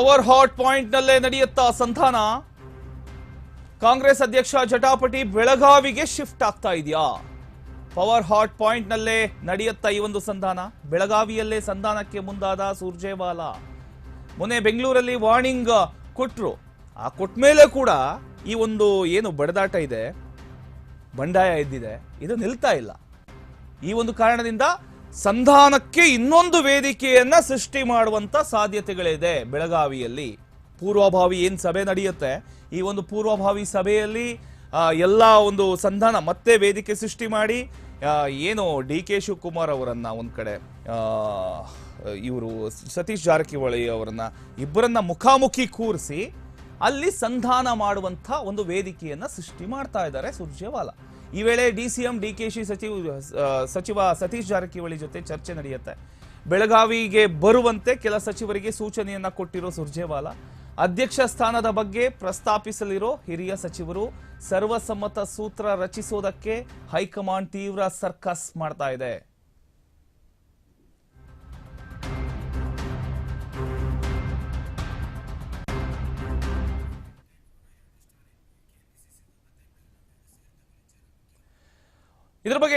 Power hot point ನಲ್ಲೇ ನಡೆಯುತ್ತಾ ಸಂಧಾನ? ಕಾಂಗ್ರೆಸ್ ಅಧ್ಯಕ್ಷ ಜಟಾಪಟಿ ಬೆಳಗಾವಿಗೆ ಶಿಫ್ಟ್ ಆಗ್ತಾ ಇದೆಯಾ? ಪವರ್ ಹಾಟ್ ಪಾಯಿಂಟ್ ನಲ್ಲೇ ನಡೆಯುತ್ತಾ ಈ ಒಂದು ಸಂಧಾನ? ಬೆಳಗಾವಿಯಲ್ಲೇ ಸಂಧಾನಕ್ಕೆ ಮುಂದಾದ ಸುರ್ಜೇವಾಲಾ? ಮೊನ್ನೆ ಬೆಂಗಳೂರಲ್ಲಿ ವಾರ್ನಿಂಗ್ ಕೊಟ್ಟರು ಆ ಕೊಟ್ಟ ಮೇಲೆ ಕೂಡ ಈ ಒಂದು ಏನು ಬಡದಾಟ ಇದೆ, ಬಂಡಾಯ ಇದ್ದಿದೆ ಇದು ನಿಲ್ತಾ ಇಲ್ಲ. ಈ ಒಂದು ಕಾರಣದಿಂದ ಸಂಧಾನಕ್ಕೆ ಇನ್ನೊಂದು ವೇದಿಕೆಯನ್ನ ಸೃಷ್ಟಿ ಮಾಡುವಂತ ಸಾಧ್ಯತೆಗಳಿದೆ. ಬೆಳಗಾವಿಯಲ್ಲಿ ಪೂರ್ವಭಾವಿ ಏನ್ ಸಭೆ ನಡೆಯುತ್ತೆ? ಈ ಒಂದು ಪೂರ್ವಭಾವಿ ಸಭೆಯಲ್ಲಿ ಎಲ್ಲ ಒಂದು ಸಂಧಾನ ಮತ್ತೆ ವೇದಿಕೆ ಸೃಷ್ಟಿ ಮಾಡಿ ಏನು ಡಿ ಕೆ ಶಿವಕುಮಾರ್ ಅವರನ್ನ ಒಂದ್ ಕಡೆ ಇವರು ಸತೀಶ್ ಜಾರಕಿಹೊಳಿ ಅವರನ್ನ ಇಬ್ಬರನ್ನ ಮುಖಾಮುಖಿ ಕೂರಿಸಿ ಅಲ್ಲಿ ಸಂಧಾನ ಮಾಡುವಂತ ಒಂದು ವೇದಿಕೆಯನ್ನ ಸೃಷ್ಟಿ ಮಾಡ್ತಾ ಇದ್ದಾರೆ ಸುರ್ಜೇವಾಲಾ. ಈ ವೇಳೆ D C M, D K she ಸಚಿವ ಸಚಿವ ಸತೀಶ್ ಜಾರಕಿಹೊಳಿ ಜೊತೆ ಚರ್ಚೆ ನಡೆಯುತ್ತೆ. ಬೆಳಗಾವಿಗೆ ಬರುವಂತೆ ಕೆಲ ಸಚಿವರಿಗೆ ಸೂಚನೆಯನ್ನ ಕೊಟ್ಟಿರೋ ಸುರ್ಜೇವಾಲಾ, ಅಧ್ಯಕ್ಷ ಸ್ಥಾನದ ಬಗ್ಗೆ ಪ್ರಸ್ತಾಪಿಸಲಿರೋ ಹಿರಿಯ ಸಚಿವರು ಸರ್ವಸಮ್ಮತ ಸೂತ್ರ ರಚಿಸೋದಕ್ಕೆ ಹೈಕಮಾಂಡ್ ತೀವ್ರ ಸರ್ಕಸ್ ಮಾಡ್ತಾ ಇದೆ. ಇದ್ರ ಬಗ್ಗೆ